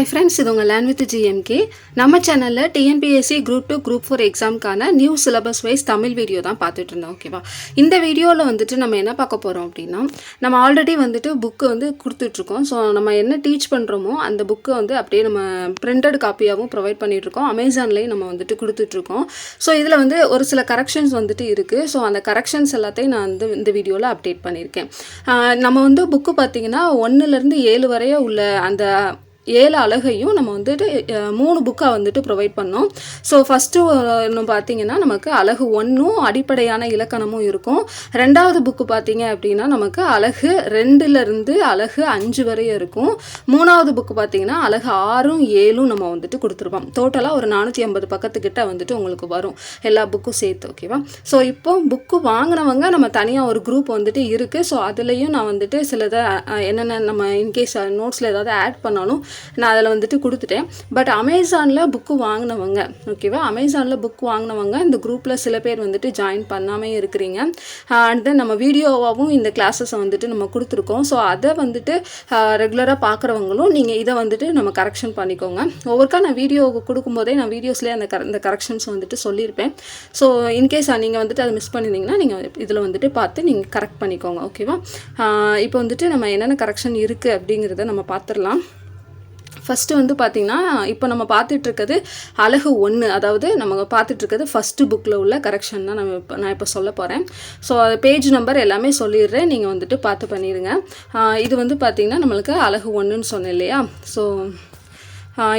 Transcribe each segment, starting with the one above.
Hi friends இது உங்கள் lane with GMK நம்ம சேனலில் TNPSC group two group four எக்ஸாம்க்கான new syllabus wise Tamil video தான் பார்த்துட்டு இருந்தோம் ஓகேவா இந்த வீடியோவில் வந்துட்டு நம்ம என்ன பார்க்க போகிறோம் அப்படின்னா நம்ம ஆல்ரெடி வந்துட்டு புக்கு வந்து கொடுத்துட்ருக்கோம் ஸோ நம்ம என்ன டீச் பண்ணுறோமோ அந்த புக்கு வந்து அப்படியே நம்ம பிரிண்டட் காப்பியாகவும் ப்ரொவைட் பண்ணிகிட்ருக்கோம் அமேசான்லேயும் நம்ம வந்துட்டு கொடுத்துட்ருக்கோம் ஸோ இதில் வந்து ஒரு சில கரெக்ஷன்ஸ் வந்துட்டு இருக்குது ஸோ அந்த கரெக்ஷன்ஸ் எல்லாத்தையும் நான் வந்து இந்த வீடியோவில் அப்டேட் பண்ணியிருக்கேன். நம்ம வந்து புக்கு பார்த்தீங்கன்னா ஒன்றுலேருந்து ஏழு வரைய உள்ள அந்த ஏழு அழகையும் நம்ம வந்துட்டு மூணு புக்காக வந்துட்டு ப்ரொவைட் பண்ணோம். ஸோ ஃபஸ்ட்டு பார்த்தீங்கன்னா நமக்கு அழகு ஒன்றும் அடிப்படையான இலக்கணமும் இருக்கும். ரெண்டாவது புக்கு பார்த்தீங்க அப்படின்னா நமக்கு அழகு ரெண்டுலேருந்து அழகு அஞ்சு வரையும் இருக்கும். மூணாவது புக்கு பார்த்தீங்கன்னா அழகு ஆறும் ஏழும் நம்ம வந்துட்டு கொடுத்துருப்போம். டோட்டலாக ஒரு நானூற்றி ஐம்பது பக்கத்துக்கிட்ட வந்துட்டு உங்களுக்கு வரும். எல்லா புக்கும் சேர்த்து ஓகேவா ஸோ இப்போ புக்கு வாங்கினவங்க நம்ம தனியாக ஒரு குரூப் வந்துட்டு இருக்குது ஸோ அதுலேயும் நான் வந்துட்டு சிலதை என்னென்ன நம்ம இன்கேஸ் நோட்ஸில் ஏதாவது ஆட் பண்ணாலும் நான் அதில் வந்துட்டு கொடுத்துட்டேன். பட் அமேசானில் புக்கு வாங்கினவங்க ஓகேவா அமேசானில் புக் வாங்கினவங்க இந்த குரூப்பில் சில பேர் வந்துட்டு ஜாயின் பண்ணாமே இருக்கிறீங்க. அண்ட் தென் நம்ம வீடியோவாகவும் இந்த கிளாஸஸை வந்துட்டு நம்ம கொடுத்துருக்கோம். ஸோ அதை வந்துட்டு ரெகுலராக பார்க்குறவங்களும் நீங்கள் இதை வந்துட்டு நம்ம கரெக்ஷன் பண்ணிக்கோங்க. ஒவ்வொருக்கா நான் வீடியோ கொடுக்கும்போதே நான் வீடியோஸ்லேயே அந்த கர இந்த கரெக்ஷன்ஸ் வந்துட்டு சொல்லியிருப்பேன். ஸோ இன்கேஸ் நீங்கள் வந்துட்டு அதை மிஸ் பண்ணியிருந்தீங்கன்னா நீங்கள் இதில் வந்துட்டு பார்த்து நீங்கள் கரெக்ட் பண்ணிக்கோங்க ஓகேவா இப்போ வந்துட்டு நம்ம என்னென்ன கரெக்ஷன் இருக்குது அப்படிங்கிறத நம்ம பார்த்துடலாம். ஃபஸ்ட்டு வந்து பார்த்திங்கன்னா இப்போ நம்ம பார்த்துட்ருக்கிறது அழகு ஒன்று அதாவது நம்ம பார்த்துட்ருக்கிறது ஃபஸ்ட்டு புக்கில் உள்ள கரெக்ஷன் தான் நம்ம இப்போ நான் இப்போ சொல்ல போகிறேன் ஸோ பேஜ் நம்பர் எல்லாமே சொல்லிடுறேன். நீங்கள் வந்துட்டு பார்த்து பண்ணிடுங்க. இது வந்து பார்த்திங்கன்னா நம்மளுக்கு அழகு ஒன்றுன்னு சொன்னேன் இல்லையா? ஸோ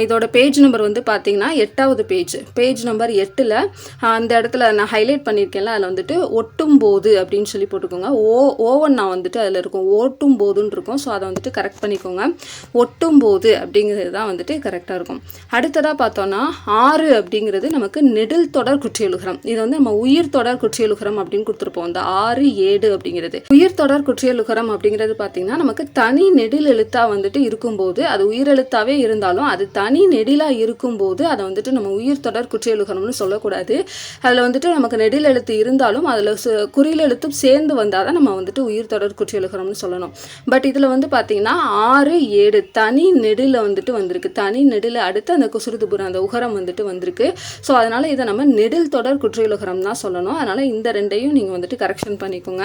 இதோட பேஜ் நம்பர் வந்து பார்த்தீங்கன்னா எட்டாவது பேஜ் பேஜ் நம்பர் எட்டில் அந்த இடத்துல நான் ஹைலைட் பண்ணியிருக்கேன்ல அதில் வந்துட்டு ஒட்டும் போது அப்படின்னு சொல்லி போட்டுக்கோங்க. ஓ ஓவன் நான் வந்துட்டு அதில் இருக்கும். ஓட்டும் போதுன்னு இருக்கும் ஸோ அதை வந்துட்டு கரெக்ட் பண்ணிக்கோங்க. ஒட்டும் போது அப்படிங்கிறது தான் வந்துட்டு கரெக்டாக இருக்கும். அடுத்ததாக பார்த்தோன்னா ஆறு அப்படிங்கிறது நமக்கு நெடில் தொடர் குற்றியலுகரம். இது வந்து நம்ம உயிர் தொடர் குற்றியலுகரம் அப்படின்னு கொடுத்துருப்போம். இந்த ஆறு ஏடு அப்படிங்கிறது. உயிர் தொடர் குற்றியலுகரம் அப்படிங்கிறது பார்த்தீங்கன்னா நமக்கு தனி நெடில் எழுத்தாக வந்துட்டு இருக்கும்போது அது உயிர் எழுத்தாவே இருந்தாலும் அது தனி நெடிலாக இருக்கும்போது அதை வந்துட்டு நம்ம உயிர் தொடர் குற்றியலுகரம்னு சொல்லக்கூடாது. அதில் வந்துட்டு நமக்கு நெடில் எழுத்து இருந்தாலும் அதில் குறியில் எழுத்தும் சேர்ந்து வந்தால் தான் நம்ம வந்துட்டு உயிர் தொடர் குற்றியலுகரம்னு சொல்லணும். பட் இதில் வந்து பார்த்தீங்கன்னா ஆறு ஏழு தனி நெடில் வந்துட்டு வந்திருக்கு. தனி நெடில் அடுத்து அந்த குசுறுதுபுரம் அந்த உகரம் வந்துட்டு வந்திருக்கு. ஸோ அதனால் இதை நம்ம நெடில் தொடர் குற்றியலுகரம் தான் சொல்லணும். அதனால் இந்த ரெண்டையும் நீங்கள் வந்துட்டு கரெக்ஷன் பண்ணிக்கோங்க.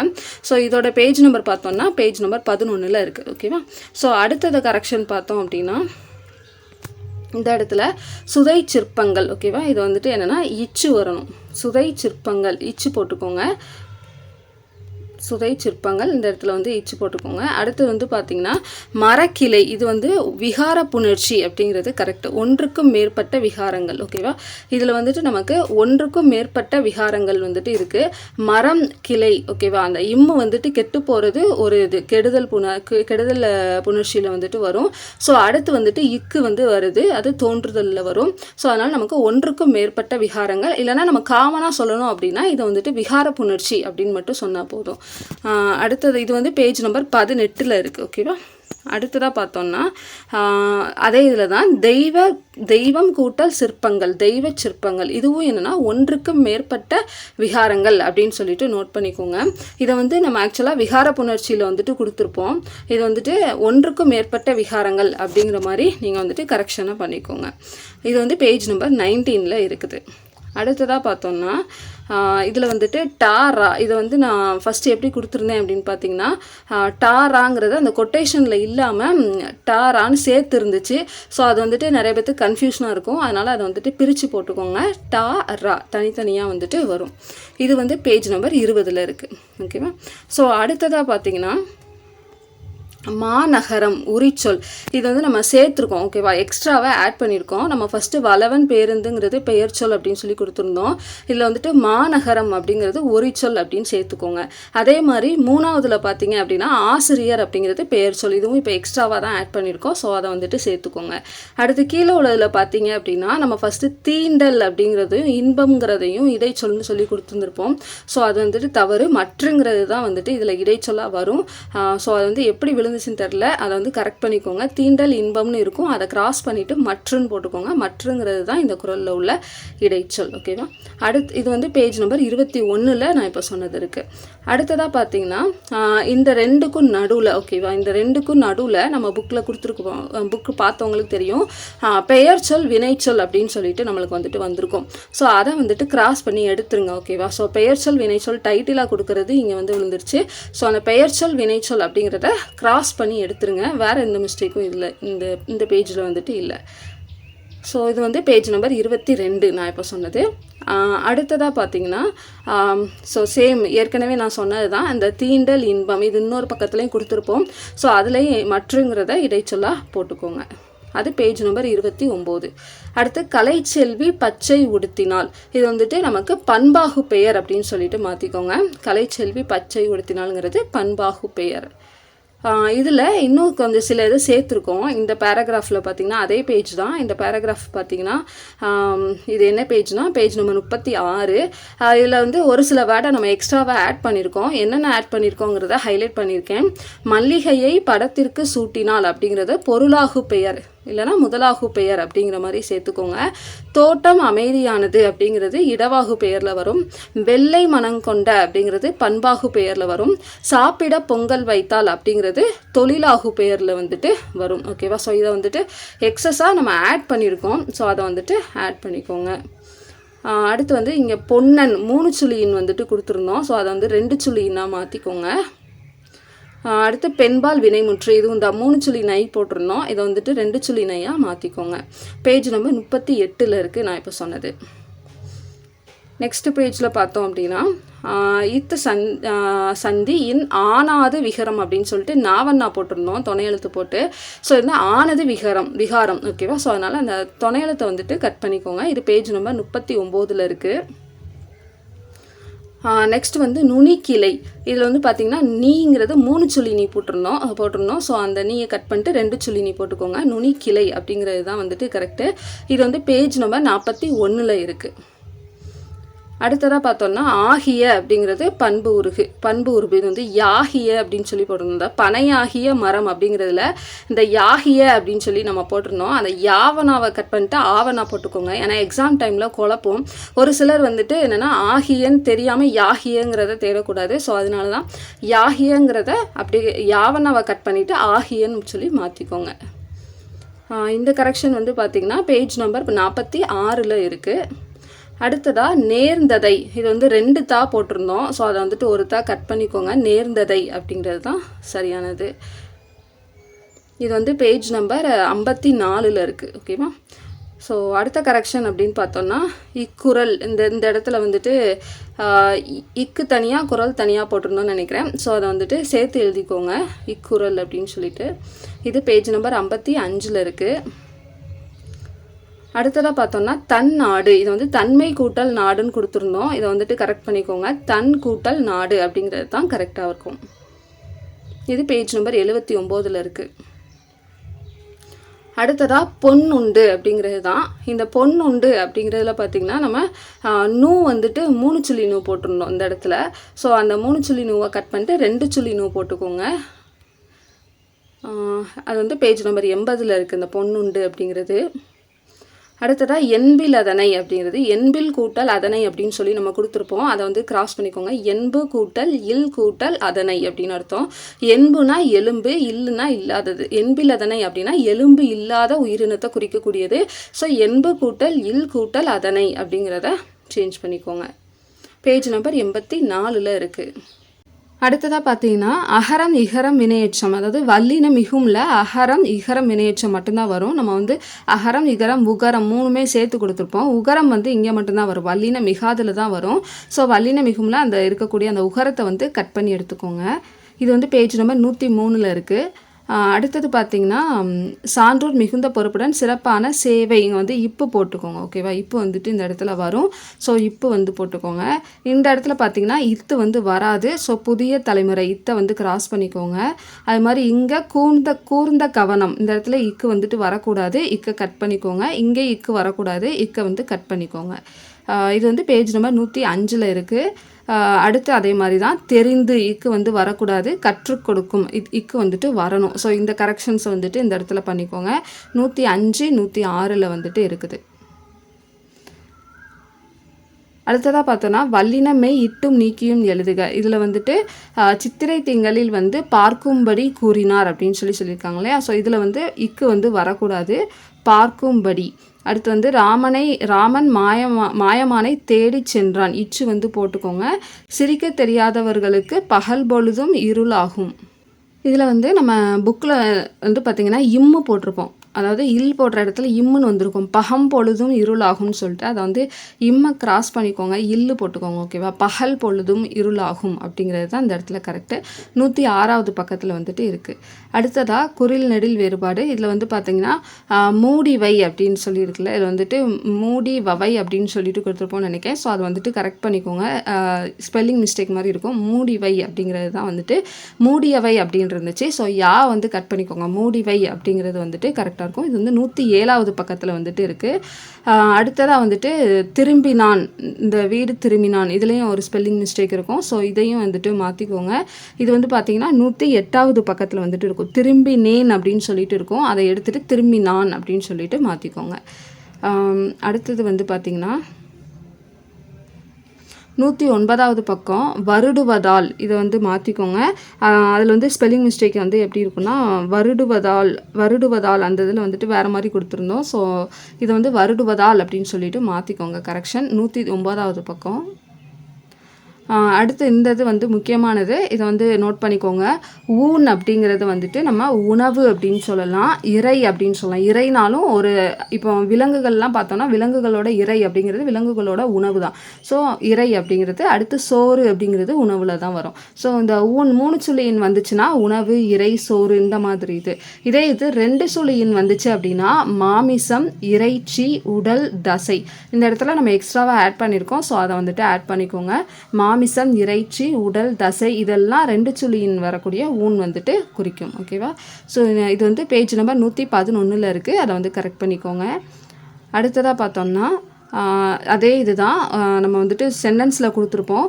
ஸோ இதோட பேஜ் நம்பர் பார்த்தோம்னா பேஜ் நம்பர் பதினொன்றில் இருக்குது ஓகேவா? ஸோ அடுத்ததை கரெக்ஷன் பார்த்தோம் அப்படின்னா இந்த இடத்துல சுதை சிற்பங்கள் ஓகேவா இது வந்துட்டு என்னென்னா இச்சு வரணும். சுதை சிற்பங்கள் இச்சு போட்டுக்கோங்க. சுதை சிற்பங்கள் இந்த இடத்துல வந்து இச்சு போட்டுக்கோங்க. அடுத்து வந்து பார்த்திங்கன்னா மரக்கிளை. இது வந்து விகார புணர்ச்சி அப்படிங்கிறது கரெக்ட் ஒன்றுக்கும் மேற்பட்ட விகாரங்கள் ஓகேவா இதில் வந்துட்டு நமக்கு ஒன்றுக்கும் மேற்பட்ட விகாரங்கள் வந்துட்டு இருக்குது மரம் கிளை ஓகேவா அந்த இம்மு வந்துட்டு கெட்டு போகிறது ஒரு இது. கெடுதல் புண கெ- கெடுதல் புணர்ச்சியில் வந்துட்டு வரும். ஸோ அடுத்து வந்துட்டு இக்கு வந்து வருது. அது தோன்றுதலில் வரும். ஸோ அதனால் நமக்கு ஒன்றுக்கும் மேற்பட்ட விகாரங்கள். இல்லைன்னா நம்ம காமனாக சொல்லணும் அப்படின்னா இதை வந்துட்டு விகார புணர்ச்சி அப்படின்னு மட்டும் சொன்னால் போதும். அடுத்தது இது வந்து பேஜ் நம்பர் பதினெட்டில் இருக்குது ஓகேவா அடுத்ததாக பார்த்தோம்னா அதே இதில் தான் தெய்வ தெய்வம் கூட்டல் சிற்பங்கள் தெய்வ சிற்பங்கள். இதுவும் என்னென்னா ஒன்றுக்கும் மேற்பட்ட விகாரங்கள் அப்படின்னு சொல்லிட்டு நோட் பண்ணிக்கோங்க. இதை வந்து நம்ம ஆக்சுவலாக விகார புணர்ச்சியில் வந்துட்டு கொடுத்துருப்போம். இது வந்துட்டு ஒன்றுக்கும் மேற்பட்ட விகாரங்கள் அப்படிங்கிற மாதிரி நீங்கள் வந்துட்டு கரெக்ஷனாக பண்ணிக்கோங்க. இது வந்து பேஜ் நம்பர் நைன்டீனில் இருக்குது. அடுத்ததாக பார்த்தோம்னா இதில் வந்துட்டு டாரா இதை வந்து நான் ஃபஸ்ட்டு எப்படி கொடுத்துருந்தேன் அப்படின்னு பார்த்தீங்கன்னா டாராங்கிறத டாராங்கிறது அந்த கொட்டேஷனில் இல்லாமல் டாரான்னு சேர்த்து இருந்துச்சு ஸோ அது வந்துட்டு நிறைய பேர்த்துக்கு கன்ஃபியூஷனாக இருக்கும். அதனால் அதை வந்துட்டு பிரித்து போட்டுக்கோங்க. டா ரா தனித்தனியாக வந்துட்டு வரும். இது வந்து பேஜ் நம்பர் இருபதில் இருக்குது ஓகேவா ஸோ அடுத்ததாக பார்த்தீங்கன்னா மாநகரம் உரிச்சொல். இது வந்து நம்ம சேர்த்துருக்கோம். ஓகேவா எக்ஸ்ட்ராவாக ஆட் பண்ணியிருக்கோம். நம்ம ஃபஸ்ட்டு வளவன் பேருந்துங்கிறது பெயர்ச்சொல் அப்படின்னு சொல்லி கொடுத்துருந்தோம். இதில் வந்துட்டு மாநகரம் அப்படிங்கிறது உரிச்சொல் அப்படின்னு சேர்த்துக்கோங்க. அதே மாதிரி மூணாவதுல பார்த்தீங்க அப்படின்னா ஆசிரியர் அப்படிங்கிறது பெயர்ச்சொல் இதுவும் இப்போ எக்ஸ்ட்ராவாக தான் ஆட் பண்ணியிருக்கோம். ஸோ அதை வந்துட்டு சேர்த்துக்கோங்க. அடுத்து கீழே உள்ளதில் பார்த்தீங்க அப்படின்னா நம்ம ஃபஸ்ட்டு தீண்டல் அப்படிங்கிறதையும் இன்பம்ங்கிறதையும் இடைச்சொல்னு சொல்லி கொடுத்துருந்துருப்போம். ஸோ அது வந்துட்டு தவறு. மற்றுங்கிறது தான் வந்துட்டு இதில் இடைச்சொல்லாக வரும். ஸோ அது வந்து எப்படி விழுந்து இருந்துச்சுன்னு தெரில அதை வந்து கரெக்ட் பண்ணிக்கோங்க. தீண்டல் இன்பம்னு இருக்கும். அதை கிராஸ் பண்ணிவிட்டு மற்றுன்னு போட்டுக்கோங்க. மற்றுங்கிறது தான் இந்த குரலில் உள்ள இடைச்சொல். ஓகேவா அடுத்து இது வந்து பேஜ் நம்பர் இருபத்தி ஒன்றில் நான் இப்போ சொன்னது இருக்குது அடுத்ததாக பார்த்தீங்கன்னா இந்த ரெண்டுக்கும் நடுவில் ஓகேவா இந்த ரெண்டுக்கும் நடுவில் நம்ம புக்கில் கொடுத்துருக்கோம். புக்கு பார்த்தவங்களுக்கு தெரியும். பெயர்ச்சொல் பெயர் சொல் வினைச்சொல் அப்படின்னு சொல்லிட்டு நம்மளுக்கு வந்துட்டு வந்திருக்கும். ஸோ அதை வந்துட்டு கிராஸ் பண்ணி எடுத்துருங்க ஓகேவா ஸோ பெயர் சொல் வினைச்சொல் டைட்டிலாக கொடுக்கறது இங்கே வந்து விழுந்துருச்சு. ஸோ அந்த பெயர் சொல் வினைச்சொல் அப்படிங்கிறத கிராஸ் பண்ணி எடுத்துருங்க. வேறு எந்த மிஸ்டேக்கும் இல்லை. இந்த இந்த பேஜில் வந்துட்டு இல்லை. ஸோ இது வந்து பேஜ் நம்பர் இருபத்தி ரெண்டு நான் இப்போ சொன்னது. அடுத்ததாக பார்த்தீங்கன்னா ஸோ சேம் ஏற்கனவே நான் சொன்னது தான் அந்த தீண்டல் இன்பம் இது இன்னொரு பக்கத்துலேயும் கொடுத்துருப்போம். ஸோ அதுலேயும் மற்றுங்கிறத இடைச்சொல்லாக போட்டுக்கோங்க. அது பேஜ் நம்பர் இருபத்தி ஒம்பது. அடுத்து கலைச்செல்வி பச்சை உடுத்தினால். இது வந்துட்டு நமக்கு பண்பாகு பெயர் அப்படின்னு சொல்லிட்டு மாற்றிக்கோங்க கலைச்செல்வி பச்சை உடுத்தினாள்ங்கிறது பண்பாகு பெயர். இதில் இன்னும் கொஞ்சம் சில இது சேர்த்துருக்கோம். இந்த பேராகிராஃபில் பார்த்தீங்கன்னா அதே பேஜ் தான். இந்த பேராகிராஃப் பார்த்தீங்கன்னா இது என்ன பேஜ்னா பேஜ் நம்பர் முப்பத்தி ஆறு. இதில் வந்து ஒரு சில வேர்டை நம்ம எக்ஸ்ட்ராவாக ஆட் பண்ணியிருக்கோம் என்னென்ன ஆட் பண்ணியிருக்கோங்கிறத ஹைலைட் பண்ணியிருக்கேன் மல்லிகையை படத்திற்கு சூட்டினால் அப்படிங்கிறது பொருளாகு பெயர். இல்லைன்னா முதலாகு பெயர் அப்படிங்கிற மாதிரி சேர்த்துக்கோங்க. தோட்டம் அமைதியானது அப்படிங்கிறது இடவாகு பெயரில் வரும். வெள்ளை மனங்கொண்ட அப்படிங்கிறது பண்பாகு பெயரில் வரும். சாப்பிட பொங்கல் வைத்தால் அப்படிங்கிறது தொழிலாகு பெயரில் வந்துட்டு வரும். ஓகேவா ஸோ இதை வந்துட்டு எக்ஸஸாக நம்ம ஆட் பண்ணியிருக்கோம் ஸோ அதை வந்துட்டு ஆட் பண்ணிக்கோங்க. அடுத்து வந்து இங்கே பொன்னன் மூணு சுழியின் வந்துட்டு கொடுத்துருந்தோம். ஸோ அதை வந்து ரெண்டு சுழியினாக மாற்றிக்கோங்க அடுத்து பெண்பால் வினைமுற்று இது இந்த மூணு சுழி நை போட்டிருந்தோம். இதை வந்துட்டு ரெண்டு சுழி நையாக மாற்றிக்கோங்க பேஜ் நம்பர் முப்பத்தி எட்டில் இருக்குது நான் இப்போ சொன்னது. நெக்ஸ்ட் பேஜில் பார்த்தோம் அப்படின்னா இத்து சந் சந்தி இன் ஆனாது விகரம் அப்படின்னு சொல்லிட்டு நாவண்ணா போட்டிருந்தோம் துணையெழுத்து போட்டு. ஸோ இந்த ஆனது விகரம் விகாரம் ஓகேவா ஸோ அதனால் அந்த துணையெழுத்தை வந்துட்டு கட் பண்ணிக்கோங்க. இது பேஜ் நம்பர் முப்பத்தி ஒம்போதில் இருக்குது நெக்ஸ்ட் வந்து நுனிக்கிளை. இதில் வந்து பார்த்திங்கன்னா நீங்கிறது மூணு சுள்ளி நீ போட்டிருந்தோம் போட்டிருந்தோம். ஸோ அந்த நீயை கட் பண்ணிட்டு ரெண்டு சுள்ளி நீ போட்டுக்கோங்க. நுனிக்கிளை அப்படிங்கிறது தான் வந்துட்டு கரெக்டு இது வந்து பேஜ் நம்பர் நாற்பத்தி ஒன்றில் இருக்குது அடுத்ததாக பார்த்தோம்னா ஆகிய அப்படிங்கிறது பண்பு உருகு பண்பு உருபின் இது வந்து யாகிய அப்படின்னு சொல்லி போட்டிருந்தோம். பனையாகிய மரம் அப்படிங்கிறதுல இந்த யாகிய அப்படின்னு சொல்லி நம்ம போட்டிருந்தோம். அந்த யாவனாவை கட் பண்ணிட்டு ஆவனா போட்டுக்கோங்க. ஏன்னா எக்ஸாம் டைமில் குழப்பம். ஒரு சிலர் வந்துட்டு என்னென்னா ஆகியன்னு தெரியாமல் யாகியங்கிறத தேடக்கூடாது. ஸோ அதனால தான் யாகியங்கிறத அப்படி யாவனாவை கட் பண்ணிவிட்டு ஆகியன்னு சொல்லி மாற்றிக்கோங்க இந்த கரெக்ஷன் வந்து பார்த்திங்கன்னா பேஜ் நம்பர் நாற்பத்தி ஆறில் இருக்குது அடுத்ததாக நேர்ந்ததை. இது வந்து ரெண்டு தா போட்டிருந்தோம். ஸோ அதை வந்துட்டு ஒரு தா கட் பண்ணிக்கோங்க. நேர்ந்ததை அப்படிங்கிறது தான் சரியானது. இது வந்து பேஜ் நம்பர் ஐம்பத்தி நாலில் இருக்குது ஓகேவா ஸோ அடுத்த கரெக்ஷன் அப்படின்னு பார்த்தோம்னா இக்குரல் இந்த இந்த இடத்துல வந்துட்டு இக்கு தனியாக குரல் தனியாக போட்டிருந்தோம்னு நினைக்கிறேன். ஸோ அதை வந்துட்டு சேர்த்து எழுதிக்கோங்க. இக்குரல் அப்படின்னு சொல்லிட்டு. இது பேஜ் நம்பர் ஐம்பத்தி அஞ்சில் இருக்குது அடுத்ததாக பார்த்தோம்னா தன் நாடு. இது வந்து தன்மை கூட்டல் நாடுன்னு கொடுத்துருந்தோம். இதை வந்துட்டு கரெக்ட் பண்ணிக்கோங்க. தன் கூட்டல் நாடு அப்படிங்கிறது தான் கரெக்டாக இருக்கும். இது பேஜ் நம்பர் எழுபத்தி ஒம்போதில் இருக்குது அடுத்ததாக பொன் உண்டு அப்படிங்கிறது தான். இந்த பொன் உண்டு அப்படிங்கிறதுல பார்த்திங்கன்னா நம்ம நூ வந்துட்டு மூணு சுழி நூ போட்டிருந்தோம் இந்த இடத்துல. ஸோ அந்த மூணு சுழி நூவை கட் பண்ணிட்டு ரெண்டு சுழி நூ போட்டுக்கோங்க. அது வந்து பேஜ் நம்பர் எண்பதில் இருக்குது இந்த பொண்ணுண்டு அப்படிங்கிறது. அடுத்ததாக எண்பில் அதனை அப்படிங்கிறது எண்பில் கூட்டல் அதனை அப்படின்னு சொல்லி நம்ம கொடுத்துருப்போம். அதை வந்து கிராஸ் பண்ணிக்கோங்க. எண்பு கூட்டல் இல் கூட்டல் அதனை அப்படின்னு அர்த்தம். எண்புனா எலும்பு இல்லுனா இல்லாதது. எண்பில் அதனை அப்படின்னா எலும்பு இல்லாத உயிரினத்தை குறிக்கக்கூடியது. ஸோ எண்பு கூட்டல் இல் கூட்டல் அதனை அப்படிங்கிறத சேஞ்ச் பண்ணிக்கோங்க. பேஜ் நம்பர் எண்பத்தி நாலில் இருக்குது அடுத்ததாக பார்த்தீங்கன்னா அகரம் இகரம் வினையேற்றம். அதாவது வல்லின மிகும்ல அகரம் இகரம் வினையேற்றம் மட்டும்தான் வரும். நம்ம வந்து அகரம் இகரம் உகரம் மூணுமே சேர்த்து கொடுத்துருப்போம். உகரம் வந்து இங்கே மட்டும்தான் வரும். வல்லின மிகாதில் தான் வரும். ஸோ வல்லின மிகும்ல அந்த இருக்கக்கூடிய அந்த உகரத்தை வந்து கட் பண்ணி எடுத்துக்கோங்க. இது வந்து பேஜ் நம்பர் நூற்றி மூணில் இருக்குது அடுத்தது பார்த்திங்கன்னா சான்றோர் மிகுந்த பொறுப்புடன் சிறப்பான சேவை இங்கே வந்து இப்பு போட்டுக்கோங்க ஓகேவா இப்போ வந்துட்டு இந்த இடத்துல வரும். ஸோ இப்பு வந்து போட்டுக்கோங்க. இந்த இடத்துல பார்த்தீங்கன்னா இத்து வந்து வராது. ஸோ புதிய தலைமுறை இத்தை வந்து கிராஸ் பண்ணிக்கோங்க. அது மாதிரி இங்கே கூர்ந்த கூர்ந்த கவனம் இந்த இடத்துல இக்கு வந்துட்டு வரக்கூடாது. இக்கை கட் பண்ணிக்கோங்க. இங்கே இக்கு வரக்கூடாது. இக்கை வந்து கட் பண்ணிக்கோங்க. இது வந்து பேஜ் நம்பர் நூற்றி அஞ்சில் இருக்குது அடுத்து அதே மாதிரி தான் தெரிந்து இக்கு வந்து வரக்கூடாது கற்றுக் கொடுக்கும் இக் இக்கு வந்துட்டு வரணும். ஸோ இந்த கரெக்ஷன்ஸ் வந்துட்டு இந்த இடத்துல பண்ணிக்கோங்க. நூற்றி அஞ்சு நூற்றி ஆறில் வந்துட்டு இருக்குது. அடுத்ததாக பார்த்தோன்னா வல்லினமே இட்டும் நீக்கியும் எழுதுக. இதில் வந்துட்டு சித்திரை திங்களில் வந்து பார்க்கும்படி கூறினார் அப்படின்னு சொல்லி சொல்லியிருக்காங்க இல்லையா? ஸோ இதில் வந்து இக்கு வந்து வரக்கூடாது பார்க்கும்படி. அடுத்து வந்து ராமனை ராமன் மாயமா மாயமானை தேடிச் சென்றான். இச்சு வந்து போட்டுக்கோங்க. சிரிக்க தெரியாதவர்களுக்கு பகல் பொழுதும் இருளாகும். இதில் வந்து நம்ம புக்கில் வந்து பார்த்திங்கன்னா இம்மு போட்டிருப்போம். அதாவது இல் போடுற இடத்துல இம்முன்னு வந்திருக்கும். பகம் பொழுதும் இருளாகும்னு சொல்லிட்டு அதை வந்து இம்மை கிராஸ் பண்ணிக்கோங்க இல்லு போட்டுக்கோங்க ஓகேவா பகல் பொழுதும் இருளாகும் அப்படிங்கிறது தான் இந்த இடத்துல கரெக்டு நூற்றி ஆறாவது பக்கத்தில் வந்துட்டு இருக்குது அடுத்ததாக குரில் நெடில் வேறுபாடு. இதில் வந்து பார்த்திங்கன்னா மூடிவை மூடி வை அப்படின்னு சொல்லியிருக்குல்ல. இதில் வந்துட்டு மூடி வவை அப்படின்னு சொல்லிட்டு கொடுத்துருப்போம்னு நினைக்கிறேன். ஸோ அதை வந்துட்டு கரெக்ட் பண்ணிக்கோங்க. ஸ்பெல்லிங் மிஸ்டேக் மாதிரி இருக்கும். மூடி வை அப்படிங்கிறது தான் வந்துட்டு மூடியவை அப்படின்னு இருந்துச்சு. ஸோ யா வந்து கட் பண்ணிக்கோங்க. மூடி வை அப்படிங்கிறது வந்துட்டு கரெக்டாக இருக்கும். இது வந்து நூற்றி ஏழாவது பக்கத்தில் வந்துட்டு இருக்குது அடுத்ததாக வந்துட்டு திரும்பினான். இந்த வீடு திரும்பினான். இதுலேயும் ஒரு ஸ்பெல்லிங் மிஸ்டேக் இருக்கும். ஸோ இதையும் வந்துட்டு மாற்றிக்கோங்க இது வந்து பார்த்தீங்கன்னா நூற்றி எட்டாவது பக்கத்தில் வந்துட்டு இருக்கும். திரும்பினேன் அப்படின்னு சொல்லிட்டு இருக்கும். அதை எடுத்துகிட்டு திரும்பினான் அப்படின்னு சொல்லிட்டு மாற்றிக்கோங்க அடுத்தது வந்து பார்த்திங்கன்னா நூற்றி ஒன்பதாவது பக்கம் வருடுவதால். இதை வந்து மாற்றிக்கோங்க அதில் வந்து ஸ்பெல்லிங் மிஸ்டேக் வந்து எப்படி இருக்குன்னா வருடுவதால் வருடுவதால் அந்த இதில் வந்துட்டு வேறு மாதிரி கொடுத்துருந்தோம். ஸோ இதை வந்து வருடுவதால் அப்படின்னு சொல்லிட்டு மாற்றிக்கோங்க கரெக்ஷன் நூற்றி ஒன்பதாவது பக்கம் அடுத்து இந்த இது வந்து முக்கியமானது. இதை வந்து நோட் பண்ணிக்கோங்க. ஊன் அப்படிங்கிறது வந்துட்டு நம்ம உணவு அப்படின்னு சொல்லலாம். இறை அப்படின்னு சொல்லலாம். இறைனாலும் ஒரு இப்போ விலங்குகள்லாம் பார்த்தோம்னா விலங்குகளோட இறை அப்படிங்கிறது விலங்குகளோட உணவு தான். ஸோ இறை அப்படிங்கிறது அடுத்து சோறு அப்படிங்கிறது உணவில் தான் வரும். ஸோ இந்த ஊன் மூணு சுழியின் வந்துச்சுன்னா உணவு இறை சோறு இந்த மாதிரி இது. இதே இது ரெண்டு சுழியின் வந்துச்சு அப்படின்னா மாமிசம் இறைச்சி உடல் தசை. இந்த இடத்துல நம்ம எக்ஸ்ட்ராவாக ஆட் பண்ணியிருக்கோம் ஸோ அதை வந்துட்டு ஆட் பண்ணிக்கோங்க. மாமிசம் இறைச்சி உடல் தசை இதெல்லாம் ரெண்டு சுழியின் வரக்கூடிய ஊன் வந்துட்டு குறிக்கும். ஓகேவா ஸோ இது வந்து பேஜ் நம்பர் நூற்றி பதினொன்றில் இருக்குது அதை வந்து கரெக்ட் பண்ணிக்கோங்க. அடுத்ததாக பார்த்தோம்னா அதே இதுதான். நம்ம வந்துட்டு சென்டென்ஸில் கொடுத்துருப்போம்.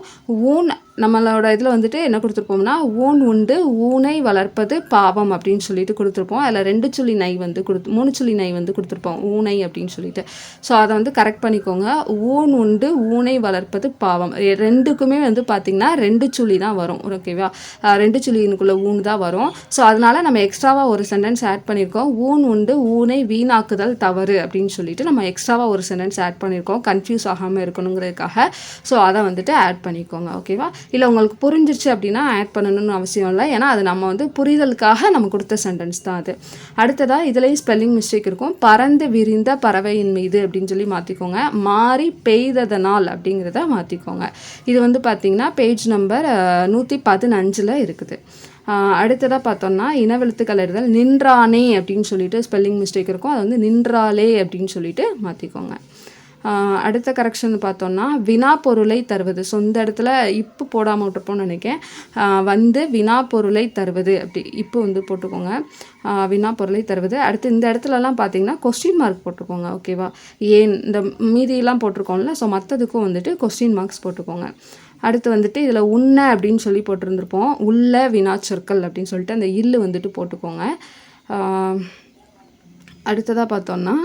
ஊன் நம்மளோட இதில் வந்துட்டு என்ன கொடுத்துருப்போம்னா ஊன் உண்டு ஊனை வளர்ப்பது பாவம் அப்படின்னு சொல்லிட்டு கொடுத்துருப்போம். அதில் ரெண்டு சுழி நை வந்து கொடுத்து மூணு சுழி நை வந்து கொடுத்துருப்போம் ஊனை அப்படின்னு சொல்லிட்டு. ஸோ அதை வந்து கரெக்ட் பண்ணிக்கோங்க. ஊன் உண்டு ஊனை வளர்ப்பது பாவம். ரெண்டுக்குமே வந்து பார்த்திங்கன்னா ரெண்டு சுழி தான் வரும். ஓகேவா ரெண்டு சுழியினுக்குள்ள ஊன் தான் வரும். ஸோ அதனால நம்ம எக்ஸ்ட்ராவாக ஒரு சென்டென்ஸ் ஆட் பண்ணியிருக்கோம் ஊன் உண்டு ஊனை வீணாக்குதல் தவறு அப்படின்னு சொல்லிட்டு நம்ம எக்ஸ்ட்ராவாக ஒரு சென்டென்ஸ் ஆட் பண்ணியிருக்கோம். கன்ஃபியூஸ் ஆகாமல் இருக்கணுங்கிறதுக்காக. ஸோ அதை வந்துட்டு ஆட் பண்ணிக்கோங்க ஓகேவா இல்லை உங்களுக்கு புரிஞ்சிருச்சு அப்படின்னா ஆட் பண்ணணும்னு அவசியம் இல்லை. ஏன்னா அது நம்ம வந்து புரிதலுக்காக நம்ம கொடுத்த சென்டென்ஸ் தான் அது. அடுத்ததாக இதுலேயும் ஸ்பெல்லிங் மிஸ்டேக் இருக்கும். பறந்து விரிந்த பறவையின் மீது அப்படின்னு சொல்லி மாற்றிக்கோங்க மாறி பெய்ததனால் அப்படிங்கிறத மாற்றிக்கோங்க இது வந்து பார்த்திங்கன்னா பேஜ் நம்பர் நூற்றி பதினஞ்சில் இருக்குது. அடுத்ததாக பார்த்தோம்னா இனவெழுத்துக்கள் எழுதல் நின்றானே அப்படின்னு சொல்லிட்டு ஸ்பெல்லிங் மிஸ்டேக் இருக்கும். அது வந்து நின்றாலே அப்படின்னு சொல்லிட்டு மாற்றிக்கோங்க அடுத்த கரெக்ஷன் பார்த்தோம்னா வினா பொருளை தருவது. ஸோ இந்த இடத்துல இப்போ போடாமல் விட்டுருப்போம்னு நினைக்கிறேன். வந்து வினா பொருளை தருவது. அப்படி இப்போ வந்து போட்டுக்கோங்க. வினா பொருளை தருவது. அடுத்து இந்த இடத்துலலாம் பார்த்தீங்கன்னா கொஸ்டின் மார்க் போட்டுக்கோங்க ஓகேவா ஏன் இந்த மீதியெல்லாம் போட்டிருக்கோம்ல ஸோ மற்றதுக்கும் வந்துட்டு கொஸ்டின் மார்க்ஸ் போட்டுக்கோங்க. அடுத்து வந்துட்டு இதில் உன்ன அப்படின்னு சொல்லி போட்டிருந்துருப்போம். உள்ள வினாச்சொற்கள் அப்படின்னு சொல்லிட்டு அந்த இல்லு வந்துட்டு போட்டுக்கோங்க. அடுத்ததாக பார்த்தோன்னா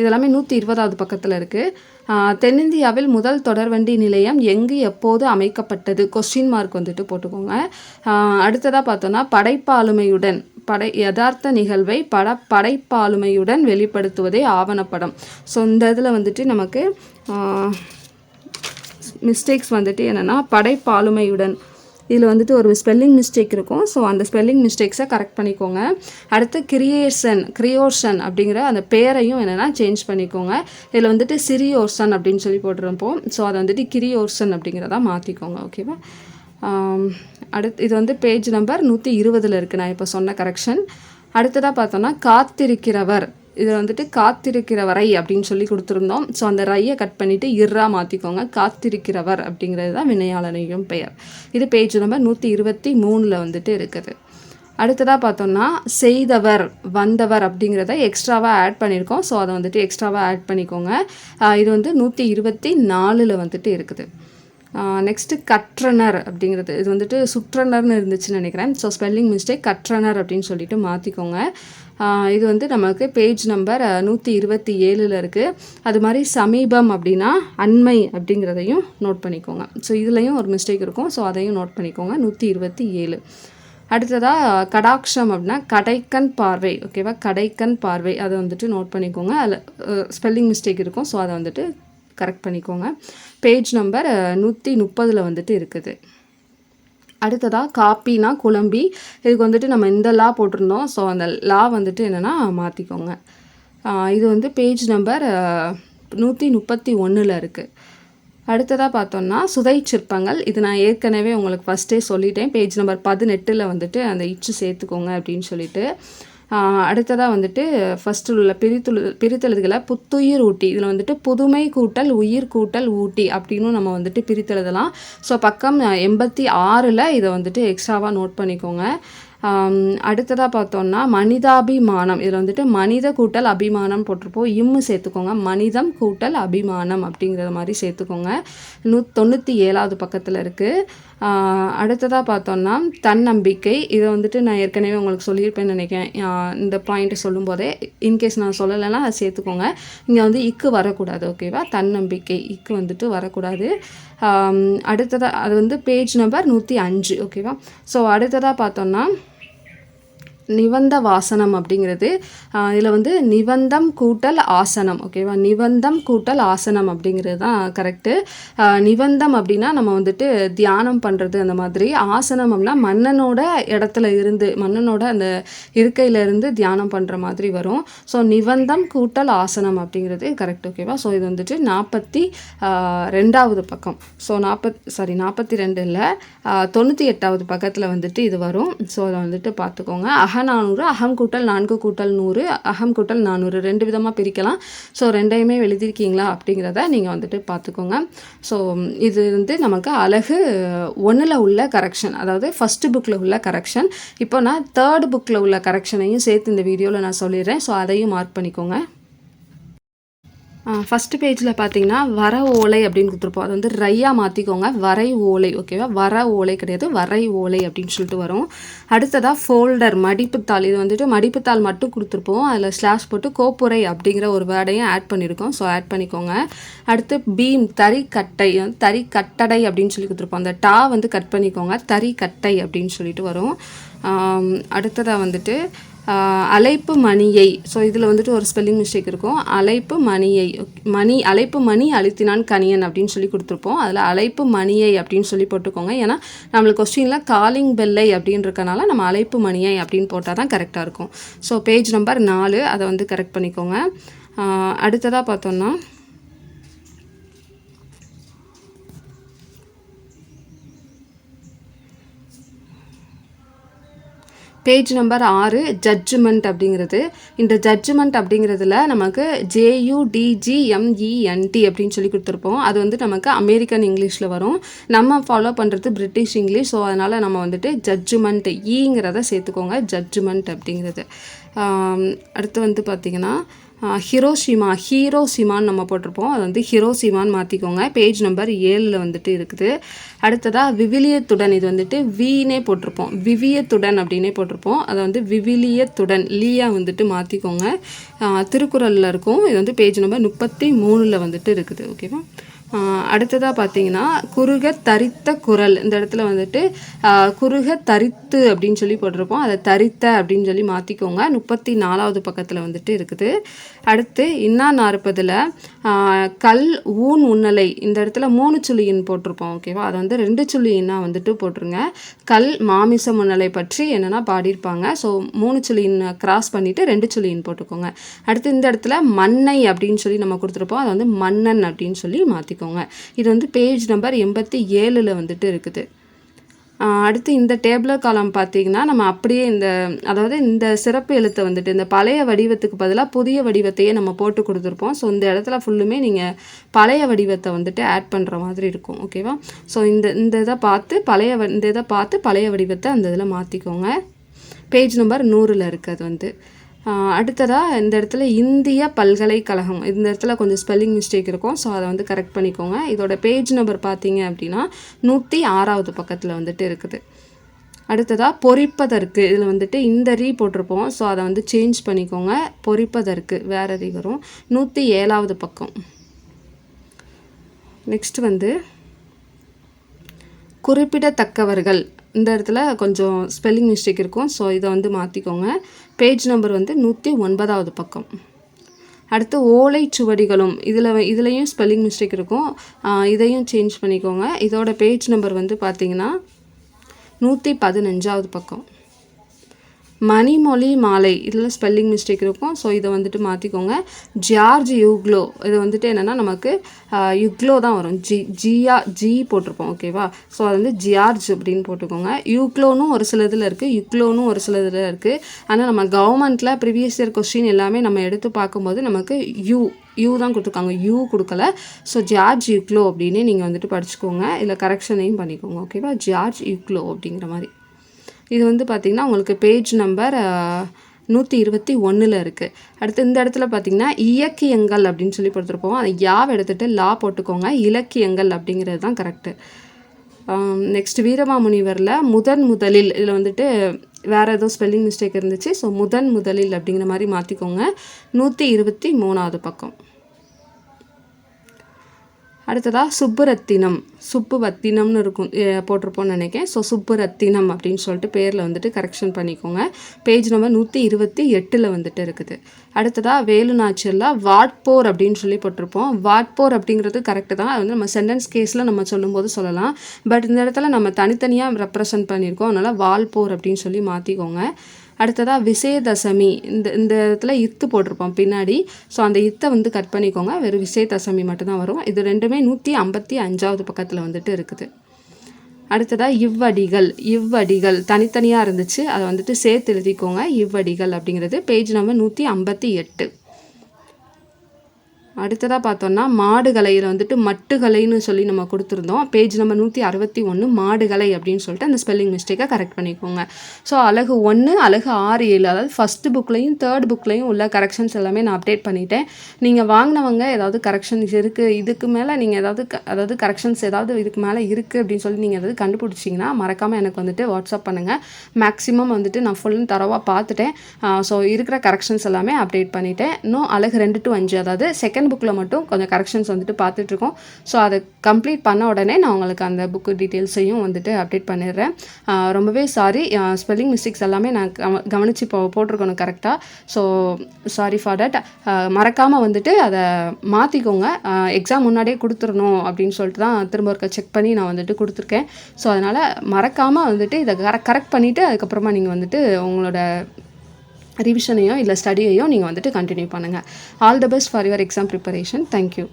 இதெல்லாமே நூற்றி இருபதாவது பக்கத்தில் இருக்குது தென்னிந்தியாவில் முதல் தொடர்வண்டி நிலையம் எங்கு எப்போது அமைக்கப்பட்டது? கொஸ்டின் மார்க் வந்துட்டு போட்டுக்கோங்க. அடுத்ததாக பார்த்தோன்னா படைப்பாளுமையுடன் படை யதார்த்த நிகழ்வை பட படைப்பாளுமையுடன் வெளிப்படுத்துவதே ஆவணப்படம். ஸோ இந்த இதில் வந்துட்டு நமக்கு மிஸ்டேக்ஸ் வந்துட்டு என்னென்னா படைப்பாளுமையுடன் இதில் வந்துட்டு ஒரு ஸ்பெல்லிங் மிஸ்டேக் இருக்கும். ஸோ அந்த ஸ்பெல்லிங் மிஸ்டேக்ஸை கரெக்ட் பண்ணிக்கோங்க. அடுத்து கிரியேஷன் கிரியோர்சன் அப்படிங்கிற அந்த பேரையும் என்னென்னா சேஞ்ச் பண்ணிக்கோங்க. இதில் வந்துட்டு சிரியோர்சன் அப்படின்னு சொல்லி போட்டிருப்போம். ஸோ அதை வந்துட்டு கிரியோர்சன் அப்படிங்கிறதா மாற்றிக்கோங்க ஓகேவா அடுத்து இது வந்து பேஜ் நம்பர் நூற்றி இருபதில் இருக்குது நான் இப்போ சொன்ன கரெக்ஷன் அடுத்ததாக பார்த்தோன்னா காத்திருக்கிறவர். இதில் வந்துட்டு காத்திருக்கிறவரை அப்படின்னு சொல்லி கொடுத்துருந்தோம். ஸோ அந்த ரையை கட் பண்ணிவிட்டு இர்ரா மாற்றிக்கோங்க காத்திருக்கிறவர் அப்படிங்கிறது தான் வினையாளனையும் பெயர். இது பேஜ் நம்பர் நூற்றி இருபத்தி மூணில் வந்துட்டு இருக்குது. அடுத்ததாக பார்த்தோம்னா செய்தவர் வந்தவர் அப்படிங்கிறத எக்ஸ்ட்ராவாக ஆட் பண்ணியிருக்கோம் ஸோ அதை வந்துட்டு எக்ஸ்ட்ராவாக ஆட் பண்ணிக்கோங்க. இது வந்து நூற்றி இருபத்தி நாலில் வந்துட்டு இருக்குது. நெக்ஸ்ட்டு கற்றனர் அப்படிங்கிறது. இது வந்துட்டு சுற்றனர்னு இருந்துச்சுன்னு நினைக்கிறேன். ஸோ ஸ்பெல்லிங் மிஸ்டேக் கற்றனர் அப்படின்னு சொல்லிட்டு மாற்றிக்கோங்க இது வந்து நமக்கு பேஜ் நம்பர் நூற்றி இருபத்தி ஏழில் இருக்குது அது மாதிரி சமீபம் அப்படின்னா அண்மை அப்படிங்கிறதையும் நோட் பண்ணிக்கோங்க. ஸோ இதுலேயும் ஒரு மிஸ்டேக் இருக்கும். ஸோ அதையும் நோட் பண்ணிக்கோங்க. நூற்றி இருபத்தி ஏழு. அடுத்ததாக கடாட்சம் அப்படின்னா கடைக்கண் பார்வை. ஓகேவா கடைக்கண் பார்வை. அதை வந்துட்டு நோட் பண்ணிக்கோங்க. அதில் ஸ்பெல்லிங் மிஸ்டேக் இருக்கும். ஸோ அதை வந்துட்டு கரெக்ட் பண்ணிக்கோங்க. பேஜ் நம்பர் நூற்றி முப்பதில் வந்துட்டு இருக்குது. அடுத்ததாக காப்பினா குழம்பி. இதுக்கு வந்துட்டு நம்ம இந்த லா போட்டிருந்தோம். ஸோ அந்த லா வந்துட்டு என்னென்னா மாற்றிக்கோங்க இது வந்து பேஜ் நம்பர் நூற்றி முப்பத்தி ஒன்றில் இருக்குது அடுத்ததாக பார்த்தோம்னா சுதை சிற்பங்கள். இது நான் ஏற்கனவே உங்களுக்கு ஃபஸ்ட்டே சொல்லிட்டேன். பேஜ் நம்பர் பதினெட்டில் வந்துட்டு அந்த இச்சு சேர்த்துக்கோங்க அப்படின்னு சொல்லிட்டு. அடுத்ததாக வந்துட்டு ஃபஸ்ட்டு உள்ள பிரித்துழு பிரித்தெழுதுகளை புத்துயிர் ஊட்டி. இதில் வந்துட்டு புதுமை கூட்டல் உயிர் கூட்டல் ஊட்டி அப்படின்னு நம்ம வந்துட்டு பிரித்தெழுதலாம். ஸோ பக்கம் எண்பத்தி ஆறில் இதை வந்துட்டு எக்ஸ்ட்ராவாக நோட் பண்ணிக்கோங்க. அடுத்ததாக பார்த்தோம்னா மனிதாபிமானம். இதில் வந்துட்டு மனித கூட்டல் அபிமானம் போட்டிருப்போம். இம்மு சேர்த்துக்கோங்க. மனிதம் கூட்டல் அபிமானம் அப்படிங்கிற மாதிரி சேர்த்துக்கோங்க. நூ தொண்ணூற்றி ஏழாவது பக்கத்தில் இருக்குது அடுத்ததாக பார்த்தோம்னா தன்னம்பிக்கை. இதை வந்துட்டு நான் ஏற்கனவே உங்களுக்கு சொல்லியிருப்பேன்னு நினைக்கிறேன். இந்த பாயிண்ட்டை சொல்லும்போதே இன்கேஸ் நான் சொல்லலைன்னா அதை சேர்த்துக்கோங்க. இங்கே வந்து இக்கு வரக்கூடாது ஓகேவா தன்னம்பிக்கை. இக்கு வந்துட்டு வரக்கூடாது. அடுத்ததாக அது வந்து பேஜ் நம்பர் நூற்றி அஞ்சு ஓகேவா ஸோ அடுத்ததாக பார்த்தோம்னா நிவந்த வாசனம் அப்படிங்கிறது இதில் வந்து நிவந்தம் கூட்டல் ஆசனம் ஓகேவா நிவந்தம் கூட்டல் ஆசனம் அப்படிங்கிறது தான் கரெக்டு நிவந்தம் அப்படின்னா நம்ம வந்துட்டு தியானம் பண்ணுறது அந்த மாதிரி. ஆசனம் அப்படின்னா மன்னனோட இடத்துல இருந்து மன்னனோட அந்த இருக்கையிலேருந்து தியானம் பண்ணுற மாதிரி வரும். ஸோ நிவந்தம் கூட்டல் ஆசனம் அப்படிங்கிறது கரெக்ட் ஓகேவா ஸோ இது வந்துட்டு நாற்பத்தி ரெண்டாவது பக்கம். ஸோ நாற்பத் சாரி நாற்பத்தி ரெண்டு இல்லை தொண்ணூற்றி எட்டாவது பக்கத்தில் வந்துட்டு இது வரும். ஸோ அதை வந்துட்டு பார்த்துக்கோங்க. அக அகநானூறு அகம் கூட்டல் நான்கு கூட்டல் நூறு அகம் கூட்டல் நானூறு ரெண்டு விதமாக பிரிக்கலாம். ஸோ ரெண்டையுமே எழுதியிருக்கீங்களா அப்படிங்கிறத நீங்கள் வந்துட்டு பார்த்துக்கோங்க. ஸோ இது வந்து நமக்கு அழகு ஒன்றில் உள்ள கரெக்ஷன் அதாவது ஃபஸ்ட்டு புக்கில் உள்ள கரெக்ஷன் இப்போ நான் தேர்ட் புக்கில் உள்ள கரெக்ஷனையும் சேர்த்து இந்த வீடியோவில் நான் சொல்லிடுறேன். ஸோ அதையும் மார்க் பண்ணிக்கோங்க. ஃபஸ்ட்டு பேஜில் பார்த்தீங்கன்னா வர ஓலை அப்படின்னு கொடுத்துருப்போம். அது வந்து ரையாக மாற்றிக்கோங்க வரை ஓலை ஓகேவா வர ஓலை கிடையாது. வரை ஓலை அப்படின்னு சொல்லிட்டு வரும். அடுத்ததாக ஃபோல்டர் மடிப்புத்தாள். இது வந்துட்டு மடிப்புத்தாள் மட்டும் கொடுத்துருப்போம். அதில் ஸ்லாஷ் போட்டு கோப்புரை அப்படிங்கிற ஒரு வேர்டையும் ஆட் பண்ணியிருக்கோம் ஸோ ஆட் பண்ணிக்கோங்க. அடுத்து பீம் தறி கட்டை தறி கட்டடை அப்படின்னு சொல்லி கொடுத்துருப்போம். அந்த டா வந்து கட் பண்ணிக்கோங்க. தறி கட்டை அப்படின்னு சொல்லிட்டு வரும். அடுத்ததாக வந்துட்டு அழைப்பு மணியை. ஸோ இதில் வந்துட்டு ஒரு ஸ்பெல்லிங் மிஸ்டேக் இருக்கும். அழைப்பு மணியை. மணி அழைப்பு மணி அழுத்தினான் கனியன் அப்படின்னு சொல்லி கொடுத்துருப்போம். அதில் அழைப்பு மணியை அப்படின்னு சொல்லி போட்டுக்கோங்க. ஏன்னா நம்மளுக்கு கொஸ்டினில் காலிங் பெல்லை அப்படின்றக்கனால நம்ம அழைப்பு மணியை அப்படின்னு போட்டால் தான் கரெக்டாக இருக்கும். ஸோ பேஜ் நம்பர் நாலு அதை வந்து கரெக்ட் பண்ணிக்கோங்க. அடுத்ததாக பார்த்தோன்னா பேஜ் நம்பர் ஆறு ஜட்ஜ்மெண்ட் அப்படிங்கிறது. இந்த ஜட்ஜ்மெண்ட் அப்படிங்கிறதுல நமக்கு ஜேயுடிஜிஎம்இஎன்டி அப்படின்னு சொல்லி கொடுத்துருப்போம். அது வந்து நமக்கு அமெரிக்கன் இங்கிலீஷில் வரும். நம்ம ஃபாலோ பண்ணுறது பிரிட்டிஷ் இங்கிலீஷ் ஸோ அதனால் நம்ம வந்துட்டு ஜட்ஜ்மெண்ட் ஈங்கிறத e சேர்த்துக்கோங்க ஜட்ஜ்மெண்ட் அப்படிங்கிறது. அடுத்து வந்து பார்த்திங்கன்னா ஹிரோஷிமா ஹீரோசிமான்னு நம்ம போட்டிருப்போம். அது வந்து ஹிரோசிமான்னு மாற்றிக்கோங்க பேஜ் நம்பர் ஏழில் வந்துட்டு இருக்குது. அடுத்ததாக விவிலியத்துடன். இது வந்துட்டு வீனே போட்டிருப்போம். விவியத்துடன் அப்படின்னே போட்டிருப்போம். அதை வந்து விவிலியத்துடன் லீயா வந்துட்டு மாற்றிக்கோங்க திருக்குறளில் இருக்கும். இது வந்து பேஜ் நம்பர் முப்பத்தி மூணில் வந்துட்டு இருக்குது. ஓகேவா அடுத்ததாக பார்த்தீங்கன்னா குறுக தரித்த குரல். இந்த இடத்துல வந்துட்டு குறுக தரித்து அப்படின்னு சொல்லி போட்டிருப்போம். அதை தரித்த அப்படின்னு சொல்லி மாற்றிக்கோங்க முப்பத்தி நாலாவது பக்கத்தில் வந்துட்டு இருக்குது. அடுத்து இன்னா நாற்பதில் கல் ஊன் உன்னலை இந்த இடத்துல மூணு சுழியின் போட்டிருப்போம் ஓகேவா அதை வந்து ரெண்டு சுழியின்னா வந்துட்டு போட்டுருங்க. கல் மாமிச முன்னலை பற்றி என்னென்னா பாடியிருப்பாங்க. ஸோ மூணு சுழியின் கிராஸ் பண்ணிவிட்டு ரெண்டு சுழியின் போட்டுக்கோங்க. அடுத்து இந்த இடத்துல மண்ணை அப்படின்னு சொல்லி நம்ம கொடுத்துருப்போம். அதை வந்து மன்னன் அப்படின்னு சொல்லி மாற்றிக்கோங்க இது வந்து பேஜ் நம்பர் எண்பத்தி ஏழில் வந்துட்டு இருக்குது. அடுத்து இந்த டேபிளர் காலம் பார்த்தீங்கன்னா நம்ம அப்படியே இந்த அதாவது இந்த சிறப்பு எழுத்தை வந்துட்டு இந்த பழைய வடிவத்துக்கு பதிலாக புதிய வடிவத்தையே நம்ம போட்டு கொடுத்துருப்போம். ஸோ இந்த இடத்துல ஃபுல்லுமே நீங்கள் பழைய வடிவத்தை வந்துட்டு ஆட் பண்ணுற மாதிரி இருக்கும். ஓகேவா ஸோ இந்த இந்த இதை பார்த்து பழைய இந்த இதை பார்த்து பழைய வடிவத்தை அந்த இதில் மாற்றிக்கோங்க பேஜ் நம்பர் நூறில் இருக்குது அது வந்து. அடுத்ததாக இந்த இடத்துல இந்திய பல்கலைக்கழகம். இந்த இடத்துல கொஞ்சம் ஸ்பெல்லிங் மிஸ்டேக் இருக்கும். ஸோ அதை வந்து கரெக்ட் பண்ணிக்கோங்க. இதோட பேஜ் நம்பர் பார்த்தீங்க அப்படின்னா நூற்றி ஆறாவது பக்கத்தில் வந்துட்டு இருக்குது. அடுத்ததாக பொறிப்பதற்கு. இதில் வந்துட்டு இந்த ரீ போட்டிருப்போம். ஸோ அதை வந்து சேஞ்ச் பண்ணிக்கோங்க. பொறிப்பதற்கு. வேறு ரீ வரும். நூற்றி ஏழாவது பக்கம். நெக்ஸ்ட் வந்து குறிப்பிடத்தக்கவர்கள். இந்த இடத்துல கொஞ்சம் ஸ்பெல்லிங் மிஸ்டேக் இருக்கும். ஸோ இதை வந்து மாற்றிக்கோங்க பேஜ் நம்பர் வந்து நூற்றி ஒன்பதாவது பக்கம். அடுத்து ஓலை சுவடிகளும். இதில் இதுலேயும் ஸ்பெல்லிங் மிஸ்டேக் இருக்கும். இதையும் சேஞ்ச் பண்ணிக்கோங்க. இதோட பேஜ் நம்பர் வந்து பார்த்திங்கன்னா நூற்றி பதினஞ்சாவது பக்கம். மணிமொழி மாலை. இதில் ஸ்பெல்லிங் மிஸ்டேக் இருக்கும். ஸோ இதை வந்துட்டு மாற்றிக்கோங்க ஜார்ஜ் யூக்லோ. இது வந்துட்டு என்னென்னா நமக்கு யுக்லோ தான் வரும். ஜி ஜியா ஜி போட்டிருப்போம். ஓகேவா ஸோ அது வந்து ஜியார்ஜ் அப்படின்னு போட்டுக்கோங்க. யூக்லோனும் ஒரு சில இதில் இருக்குது யுக்லோனும் ஒரு சில இதில் இருக்குது ஆனால் நம்ம கவர்மெண்ட்டில் ப்ரீவியஸ் இயர் கொஸ்டின் எல்லாமே நம்ம எடுத்து பார்க்கும்போது நமக்கு யூ யூ தான் கொடுத்துருக்காங்க. யூ கொடுக்கல. ஸோ ஜார்ஜ் யுக்லோ அப்படின்னு நீங்கள் வந்துட்டு படிச்சுக்கோங்க. இல்லை கரெக்ஷனையும் பண்ணிக்கோங்க. ஓகேவா ஜார்ஜ் யுக்லோ அப்படிங்கிற மாதிரி. இது வந்து பார்த்திங்கன்னா உங்களுக்கு பேஜ் நம்பர் நூற்றி இருபத்தி ஒன்றில் இருக்குது அடுத்து இந்த இடத்துல பார்த்திங்கன்னா இயக்கியங்கள் அப்படின்னு சொல்லி கொடுத்துருப்போம். அதை யாவை எடுத்துகிட்டு லா போட்டுக்கோங்க. இலக்கியங்கள் அப்படிங்கிறது தான் கரெக்டு நெக்ஸ்ட் வீரமாமுனிவரில் முதன் முதலில் இதில் வந்துட்டு வேறு ஏதோ ஸ்பெல்லிங் மிஸ்டேக் இருந்துச்சு. ஸோ முதன் முதலில் அப்படிங்கிற மாதிரி மாற்றிக்கோங்க நூற்றி இருபத்தி மூணாவது பக்கம். அடுத்ததாக சுப்புரத்தினம். சுப்பு வத்தினம்னு இருக்கும் போட்டிருப்போம்னு நினைக்கேன் ஸோ சுப்புரத்தினம் அப்படின்னு சொல்லிட்டு பேரில் வந்துட்டு கரெக்ஷன் பண்ணிக்கோங்க. பேஜ் நம்பர் நூற்றி இருபத்தி எட்டில் வந்துட்டு இருக்குது. அடுத்ததாக வேலுநாச்சியில் வாட்போர் அப்படின்னு சொல்லி போட்டிருப்போம். வாட்போர் அப்படிங்கிறது கரெக்டு தான். அது வந்து நம்ம சென்டென்ஸ் கேஸில் நம்ம சொல்லும்போது சொல்லலாம். பட் இந்த இடத்துல நம்ம தனித்தனியாக ரெப்ரசன்ட் பண்ணியிருக்கோம். அதனால் வால்போர் அப்படின்னு சொல்லி மாற்றிக்கோங்க அடுத்ததாக விசயதசமி இந்த இந்த இடத்துல இத்து போட்டிருப்போம் பின்னாடி. ஸோ அந்த இத்தை வந்து கட் பண்ணிக்கோங்க. வெறும் விசயதசமி மட்டும்தான் வரும். இது ரெண்டுமே நூற்றி ஐம்பத்தி அஞ்சாவது பக்கத்தில் வந்துட்டு இருக்குது. அடுத்ததாக இவ்வடிகள் இவ்வடிகள். தனித்தனியாக இருந்துச்சு. அதை வந்துட்டு சேர்த்து எழுதிக்கோங்க. இவ்வடிகள் அப்படிங்கிறது. பேஜ் நம்பர் நூற்றி ஐம்பத்தி எட்டு. அடுத்ததாக பார்த்தோன்னா மாடுகலையில் வந்துட்டு மட்டுகலைன்னு சொல்லி நம்ம கொடுத்துருந்தோம். பேஜ் நம்பர் நூற்றி அறுபத்தி ஒன்று மாடுகலை அப்படின்னு சொல்லிட்டு அந்த ஸ்பெல்லிங் மிஸ்டேக்கை கரெக்ட் பண்ணிக்கோங்க. ஸோ அழகு ஒன்று அழகு ஆறு ஏழு அதாவது ஃபஸ்ட்டு புக்லேயும் தேர்ட் புக்லேயும் உள்ள கரெக்ஷன்ஸ் எல்லாமே நான் அப்டேட் பண்ணிட்டேன். நீங்கள் வாங்கினவங்க ஏதாவது கரெக்ஷன்ஸ் இருக்குது இதுக்கு மேலே நீங்கள் ஏதாவது அதாவது கரெக்ஷன்ஸ் ஏதாவது இதுக்கு மேலே இருக்குது அப்படின்னு சொல்லி நீங்கள் ஏதாவது கண்டுபிடிச்சிங்கன்னா மறக்காமல் எனக்கு வந்துட்டு வாட்ஸ்அப் பண்ணுங்கள் மேக்ஸிமம் வந்துட்டு நான் ஃபுல் தரவாக பார்த்துட்டேன். ஸோ இருக்கிற கரெக்ஷன்ஸ் எல்லாமே அப்டேட் பண்ணிட்டேன். இன்னும் அழகு ரெண்டு டு அஞ்சு அதாவது செகண்ட் புக்கில் மட்டும் கொஞ்சம் கரெக்ஷன்ஸ் வந்துட்டு பார்த்துட்ருக்கோம். ஸோ அதை கம்ப்ளீட் பண்ண உடனே நான் உங்களுக்கு அந்த புக்கு டீட்டெயில்ஸையும் வந்துட்டு அப்டேட் பண்ணிடுறேன். ரொம்பவே சாரி ஸ்பெல்லிங் மிஸ்டேக்ஸ் எல்லாமே நான் கவனித்து இப்போ போட்டிருக்கணும் கரெக்டாக ஸோ சாரி ஃபார் தட் மறக்காமல் வந்துட்டு அதை மாற்றிக்கோங்க எக்ஸாம் முன்னாடியே கொடுத்துடணும் அப்படின்னு சொல்லிட்டு தான் திரும்ப ஒருக்க செக் பண்ணி நான் வந்துட்டு கொடுத்துருக்கேன். ஸோ அதனால் மறக்காமல் வந்துட்டு இதை கரெக்ட் பண்ணிவிட்டு அதுக்கப்புறமா நீங்கள் வந்துட்டு உங்களோட ரிவிஷனையோ இல்லை ஸ்டடியையோ நீங்கள் வந்துட்டு கண்டினியூ பண்ணுங்கள் all the best for your exam preparation thank you